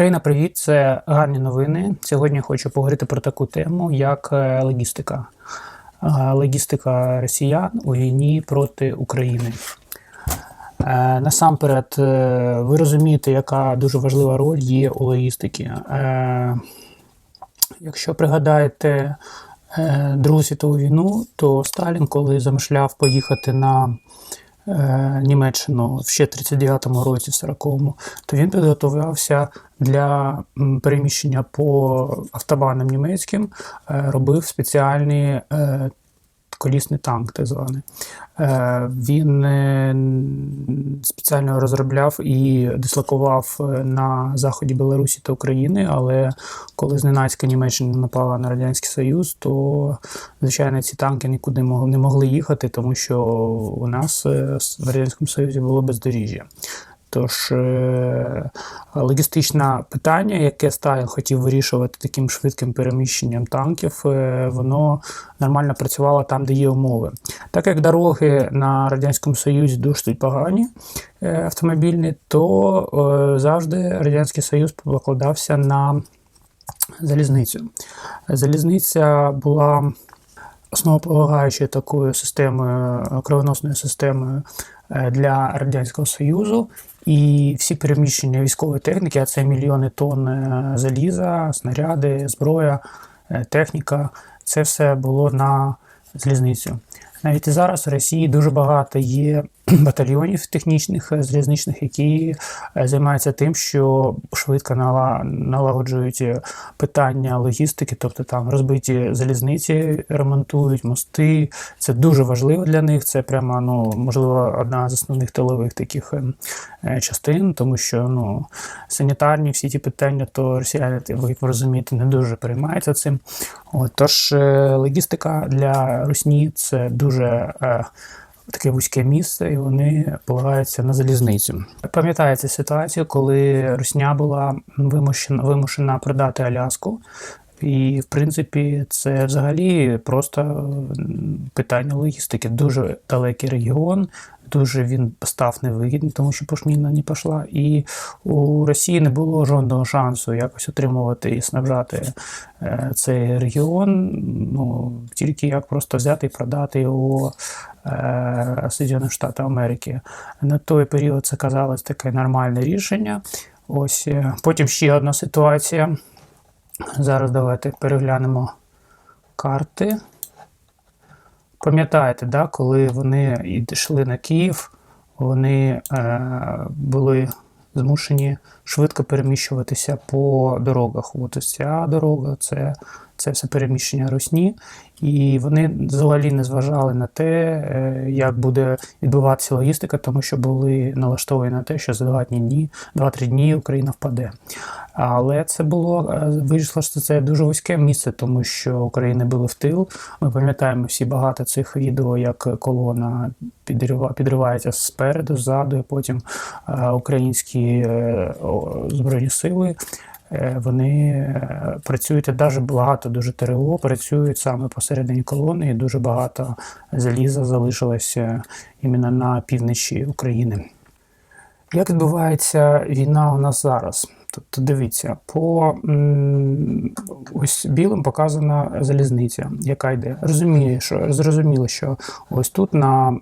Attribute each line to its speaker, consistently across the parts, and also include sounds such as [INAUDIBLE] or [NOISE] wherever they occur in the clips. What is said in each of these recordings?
Speaker 1: Україна, привіт! Це гарні новини. Сьогодні хочу поговорити про таку тему, як е, логістика. Е, Логістика росіян у війні проти України. Е, Насамперед, ви розумієте, яка дуже важлива роль є у логістики. Якщо пригадаєте Другу світову війну, то Сталін, коли замишляв поїхати на Німеччину ще в 39-му році, в 40-му, то він підготувався для переміщення по автобанам німецьким, е, робив спеціальні е, колісний танк, так званий. Е, Він е, спеціально розробляв і дислокував е, на заході Білорусі та України, але коли зненацька Німеччина напала на Радянський Союз, то звичайно ці танки нікуди не могли їхати, тому що у нас в Радянському Союзі було бездоріжжя. Тож е, логістичне питання, яке Сталін хотів вирішувати таким швидким переміщенням танків, е, воно нормально працювало там, де є умови. Так як дороги на Радянському Союзі досить погані е, автомобільні, то завжди Радянський Союз покладався на залізницю. Залізниця була основополагаючою такою системою, кровоносною системою для Радянського Союзу. І всі переміщення військової техніки, а це мільйони тонн е, заліза, снаряди, зброя, е, техніка, це все було на залізницю. Навіть і зараз в Росії дуже багато є [CLEARS THROAT] батальйонів технічних е, залізничних, які е, займаються тим, що швидко налагоджують е, питання логістики, тобто там розбиті залізниці, ремонтують мости. Це дуже важливо для них. Це прямо ну можливо одна з основних тилових таких е, е, частин, тому що ну санітарні всі ті питання, то росіяни, як ви розумієте, не дуже переймаються цим. От, тож логістика для Русні це дуже таке вузьке місце, і вони полагаються на залізницю. Пам'ятаєте ситуацію, коли Русня була вимушена, вимушена продати Аляску. І, в принципі, це взагалі просто питання логістики. Дуже далекий регіон, дуже він став невигідний, тому що пушніна не пішла. І у Росії не було жодного шансу якось отримувати і снабжати е, цей регіон. Ну, тільки як просто взяти і продати його е, Сполучених Штатів Америки. На той період це казалось таке нормальне рішення. Ось е, потім ще одна ситуація. Зараз давайте переглянемо карти. Пам'ятаєте, да, коли вони йшли на Київ, вони е, були змушені швидко переміщуватися по дорогах. От ось ця дорога, це, це все переміщення русні. І вони взагалі не зважали на те, е, як буде відбуватися логістика, тому що були налаштовані на те, що за 2 дні, 2-3 дні Україна впаде. Але це було е, вийшло, що це дуже вузьке місце, тому що України були в тил. Ми пам'ятаємо всі багато цих відео, як колона підрива- підривається спереду, ззаду, і потім е, українські збройні сили. Е, Вони е, працюють навіть багато дуже ТРО працюють саме посередині колони, і дуже багато заліза залишилося іменно на півночі України. Як відбувається війна у нас зараз? Тобто, дивіться, по ось білим показана залізниця, яка йде. Розуміє, що зрозуміло, що ось тут на,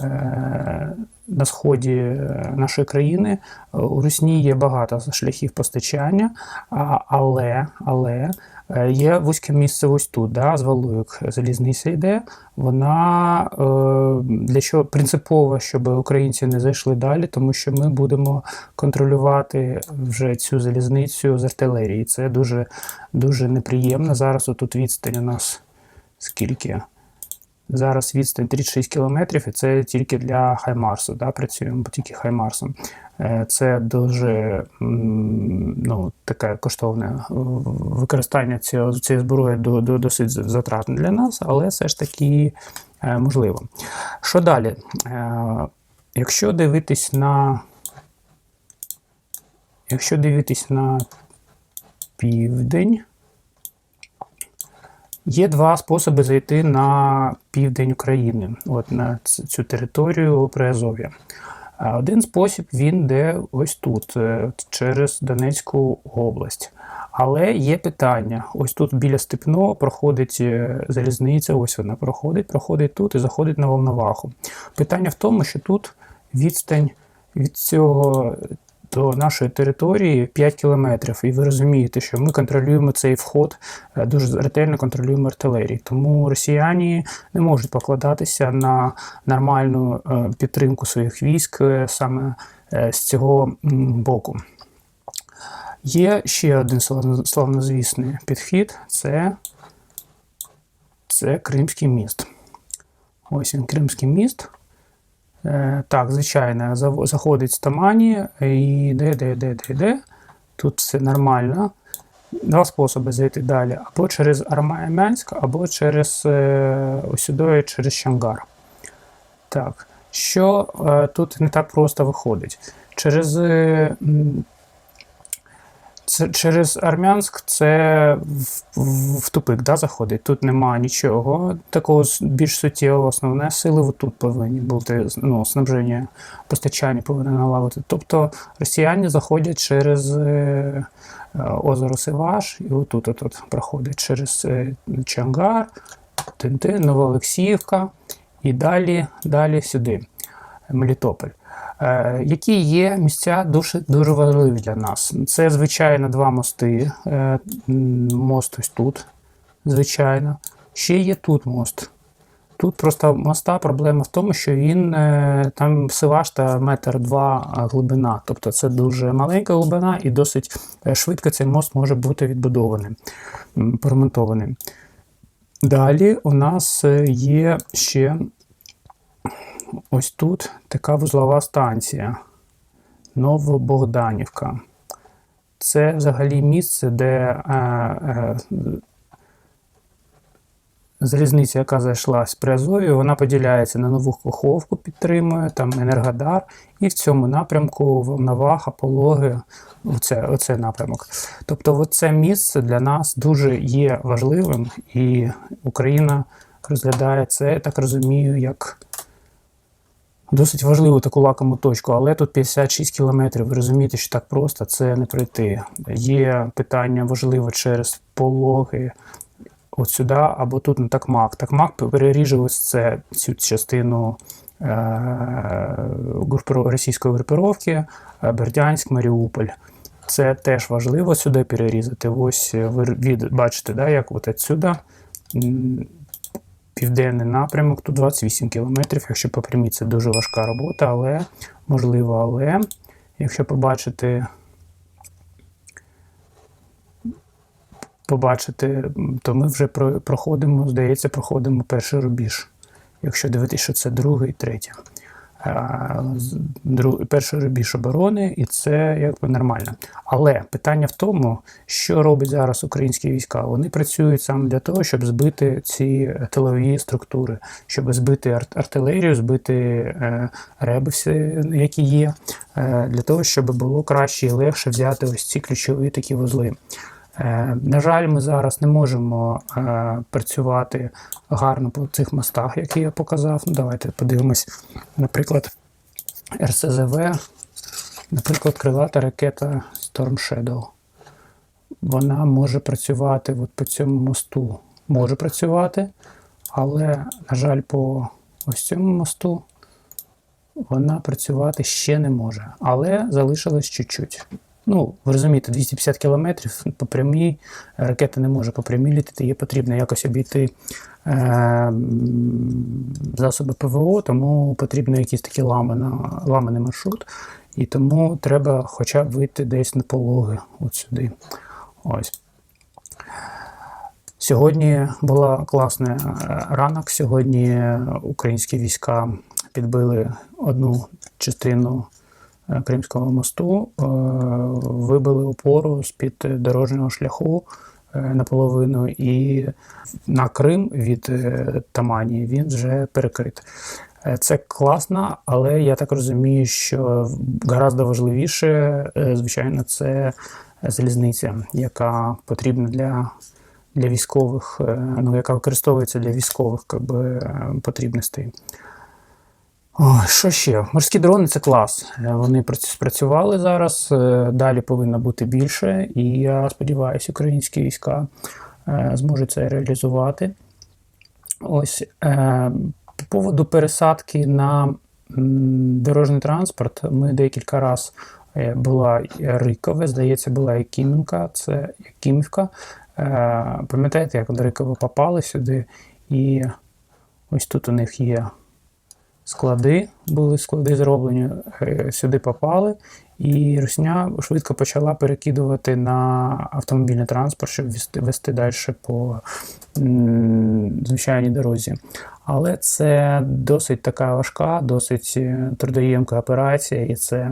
Speaker 1: е, на сході нашої країни е, у Русні є багато шляхів постачання, але, але е, є вузьке місце ось тут, да, з Валуйок залізниця йде. Вона е, для чого принципово, щоб українці не зайшли далі, тому що ми будемо контролювати вже цю залізницю з артилерії. Це дуже, дуже неприємно. Зараз отут відстань у нас скільки? Зараз відстань 36 кілометрів, і це тільки для Хаймарсу. Да, працюємо тільки Хаймарсом. Е, Це дуже ну, таке коштовне е, використання цього, цієї зброї до, до, досить затратне для нас, але все ж таки е, можливо. Що далі? Якщо дивитись на. Якщо дивитись на південь, Є два способи зайти на південь України, от на цю територію Приазов'я. Один спосіб він йде ось тут, е, через Донецьку область. Але є питання: ось тут біля Степного проходить е, залізниця, ось вона проходить, проходить тут і заходить на Волноваху. Питання в тому, що тут відстань від цього до нашої території 5 кілометрів, і ви розумієте, що ми контролюємо цей вход, е, дуже ретельно контролюємо артилерію. Тому росіяни не можуть покладатися на нормальну е, підтримку своїх військ е, саме з цього боку. Є ще один славнозвісний підхід це, це Кримський міст. Ось він Кримський міст. Е, так, звичайно, заходить з Тамані і йде, йде, йде, йде, йде. Тут все нормально. Два способи зайти далі: або через Армянськ, або через е, ось сюди, через Шангар. Так, що е, тут не так просто виходить? Через це через Армянськ це в, в, в тупик да, заходить. Тут нема нічого такого більш суттєвого. Основне сили тут повинні бути ну, снабження постачання повинні налагодити. Тобто росіяни заходять через е, е, озеро Сиваш і отут отут проходить через е, Чангар, Тинти, Новоолексіївка і далі, далі сюди, Мелітополь. Е, які є місця дуже дуже важливі для нас. Це, звичайно, два мости. Е, мост ось тут, звичайно. Ще є тут мост. Тут просто моста проблема в тому, що він е, там сивашта метр два глибина. Тобто це дуже маленька глибина і досить швидко цей мост може бути відбудований, поремонтований. Далі у нас є ще ось тут така вузлова станція Новобогданівка. Це взагалі місце, де е, е, залізниця, яка зайшла з Приазов'ю, вона поділяється на нову Коховку, підтримує, там Енергодар, і в цьому напрямку Волноваха, Пологи, оце, оце напрямок. Тобто, це місце для нас дуже є важливим, і Україна розглядає це, я так розумію, як досить важливу таку лакому точку, але тут 56 кілометрів. Ви розумієте, що так просто це не пройти. Є питання важливе через пологи. От сюди або тут на такмак. Такмак переріже ось це, цю частину е, російської групировки, е, Бердянськ, Маріуполь. Це теж важливо сюди перерізати. Ось ви бачите, да, як от отсюди південний напрямок, тут 28 кілометрів. Якщо по прямій, це дуже важка робота, але можливо, але якщо побачити, побачити, то ми вже проходимо, здається, проходимо перший рубіж. Якщо дивитися, що це другий, третій перший рубіж оборони, і це якби нормально. Але питання в тому, що робить зараз українські війська. Вони працюють саме для того, щоб збити ці тилові структури, щоб збити артилерію, збити е, реби, які є, е, для того, щоб було краще і легше взяти ось ці ключові такі вузли. Е, на жаль, ми зараз не можемо е, працювати гарно по цих мостах, які я показав. Давайте подивимось, наприклад, РСЗВ, наприклад, крилата ракета Storm Shadow. Вона може працювати от по цьому мосту. Може працювати, але, на жаль, по ось цьому мосту вона працювати ще не може. Але залишилось чуть-чуть. Ну, ви розумієте, 250 кілометрів по прямій ракета не може по прямій літати, їй потрібно якось обійти е, засоби ПВО, тому потрібно якийсь такий ламано, ламаний маршрут. І тому треба хоча б вийти десь на пологи от сюди. Ось. Сьогодні була класна е, ранок. Сьогодні українські війська підбили одну частину. Е, Кримського мосту е, вибили опору з-під дорожнього шляху е, наполовину, і на Крим від Тамані він вже перекрит. Це класно, але я так розумію, що гораздо важливіше, звичайно, це залізниця, яка потрібна для для військових, ну яка використовується для військових би, потрібностей. О, що ще? Морські дрони це клас. Е, Вони спрацювали зараз. е, Далі повинно бути більше, і я сподіваюся, українські війська е, зможуть це реалізувати. Ось по поводу пересадки на дорожній транспорт. Ми декілька разів була Рикове, здається, була і Якимівка. Це Якимівка. Е, Пам'ятаєте, як до Рикова попали сюди, і ось тут у них є склади, були склади зроблені, е, сюди попали, і Русня швидко почала перекидувати на автомобільний транспорт, щоб вести, далі по звичайній дорозі. Але це досить така важка, досить е, трудоємка операція, і це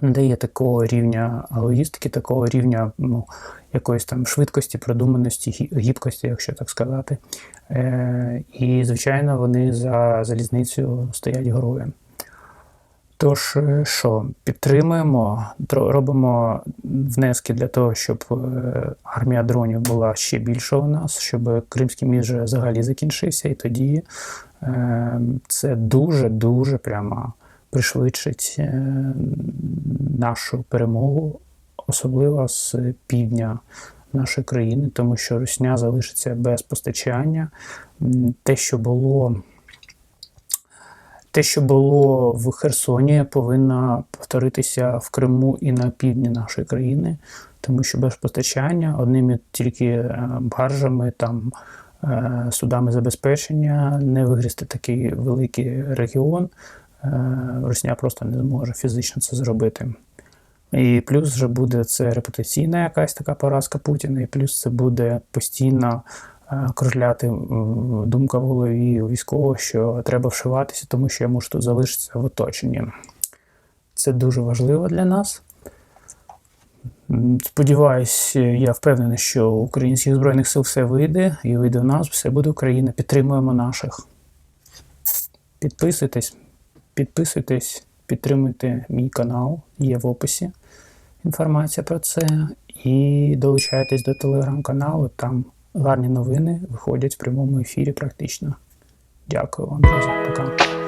Speaker 1: не дає такого рівня логістики, такого рівня ну, якоїсь там швидкості, продуманості, гібкості, якщо так сказати. Е, і, звичайно, вони за залізницею стоять героєм. Тож, е, що, підтримуємо, робимо внески для того, щоб е, армія дронів була ще більша у нас, щоб Кримський вже взагалі закінчився, і тоді е, це дуже-дуже прямо пришвидшить е, нашу перемогу, особливо з півдня нашої країни, тому що Русня залишиться без постачання. Те, що було. Те, що було в Херсоні, повинно повторитися в Криму і на півдні нашої країни, тому що без постачання одними тільки е, баржами, там, е, судами забезпечення не вигрізти такий великий регіон. Е, Росія просто не зможе фізично це зробити. І плюс вже буде це репутаційна якась така поразка Путіна, і плюс це буде постійно е, кружляти думка в голові у військового, що треба вшиватися, тому що я можу тут залишитися в оточенні. Це дуже важливо для нас. Сподіваюсь, я впевнений, що українських збройних сил все вийде, і вийде в нас, все буде Україна. Підтримуємо наших. Підписуйтесь, підписуйтесь, підтримуйте мій канал, є в описі інформація про це. І долучайтесь до телеграм-каналу, там гарні новини виходять в прямому ефірі практично. Дякую вам, друзі. Пока.